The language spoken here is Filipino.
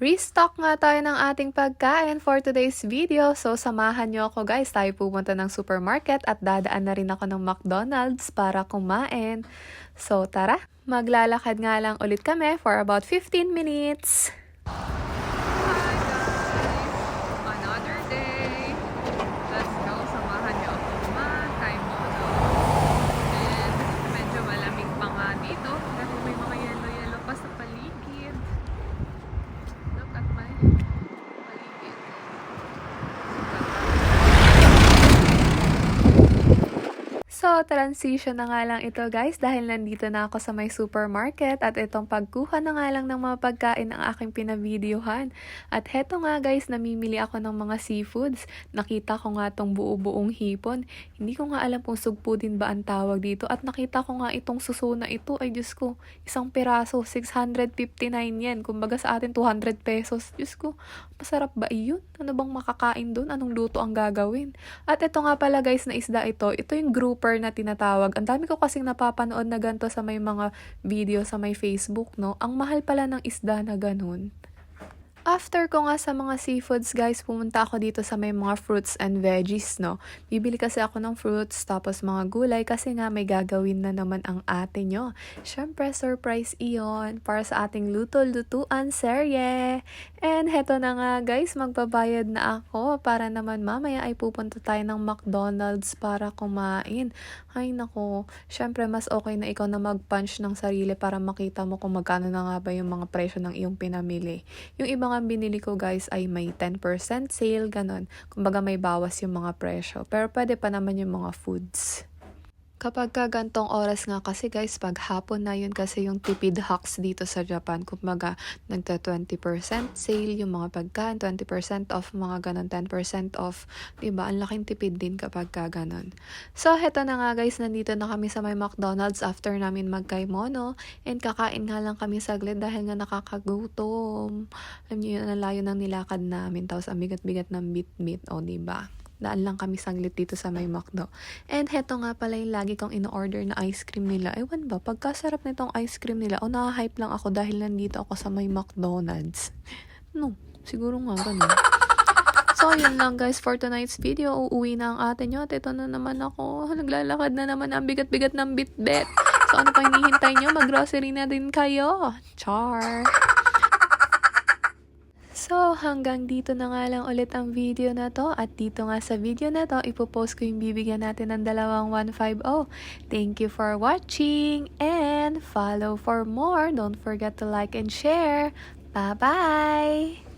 Restock nga tayo ng ating pagkain for today's video. So, samahan nyo ako guys. Tayo pupunta ng supermarket at dadaan na rin ako ng McDonald's para kumain. So, tara. Maglalakad nga lang ulit kami for about 15 minutes. Hi guys! Another day. Let's go. Samahan niyo ako kumakay mono. And medyo malamig pa nga dito. Dahil may mga yellow-yellow pa sa paligid. Look at my paligid. So, transition na nga lang ito guys dahil nandito na ako sa may supermarket at itong pagkuha na nga lang ng mga pagkain ang aking pinavideohan. At heto nga guys, namimili ako ng mga seafoods. Nakita ko nga tong buo-buong hipon. Hindi ko nga alam kung sugpo din ba ang tawag dito. At nakita ko nga itong suso na ito. Ay Diyos ko, isang piraso, 659 yen. Kumbaga sa atin, 200 pesos. Diyos ko, masarap ba iyon? Ano bang makakain doon? Anong luto ang gagawin? At ito nga pala guys na isda ito. Ito yung grouper na tinatawag. Ang dami ko kasing napapanood na ganito sa may mga video sa may Facebook, no? Ang mahal pala ng isda na ganun. After ko nga sa mga seafoods guys, pumunta ako dito sa may mga fruits and veggies, no? Bibili kasi ako ng fruits, tapos mga gulay, kasi nga may gagawin na naman ang ate nyo. Siyempre, surprise iyon para sa ating luto-lutuan serye. And heto na nga guys, magbabayad na ako para naman mamaya ay pupunta tayo ng McDonald's para kumain. Ay nako, syempre mas okay na ikaw na mag-punch ng sarili para makita mo kung magkano na nga ba yung mga presyo ng iyong pinamili. Yung ibang binili ko guys ay may 10% sale, ganon. Kumbaga may bawas yung mga presyo. Pero pwede pa naman yung mga foods. Kapag ka gantong oras nga kasi guys, pag hapon na yun kasi yung tipid hacks dito sa Japan. Kumbaga, nagta 20% sale yung mga pagkain, 20% off, mga ganon, 10% off. Diba? Ang laking tipid din kapag ka ganon. So, heto na nga guys, nandito na kami sa may McDonald's after namin magkaimono. And kakain nga lang kami saglit dahil nga nakakagutom. Alam niyo yun, ang layo ng nilakad namin. Tapos ang bigat-bigat ng bit-bit. O, diba? Daan lang kami saglit dito sa may McDo. And heto nga pala yung lagi kong in-order na ice cream nila. Ewan ba, pagkasarap nitong ice cream nila, o na-hype lang ako dahil nandito ako sa may McDonald's. No, siguro nga ganun. So, yun lang guys for tonight's video. Uuwi na ang ate nyo at ito na naman ako. Naglalakad na naman ang bigat-bigat ng bitbit. So, ano pa hinihintay nyo? Mag-grocery na din kayo. Char! So, hanggang dito na nga lang ulit ang video na to. At dito nga sa video na to, ipopost ko yung bibigyan natin ng dalawang 150. Thank you for watching and follow for more. Don't forget to like and share. Bye-bye!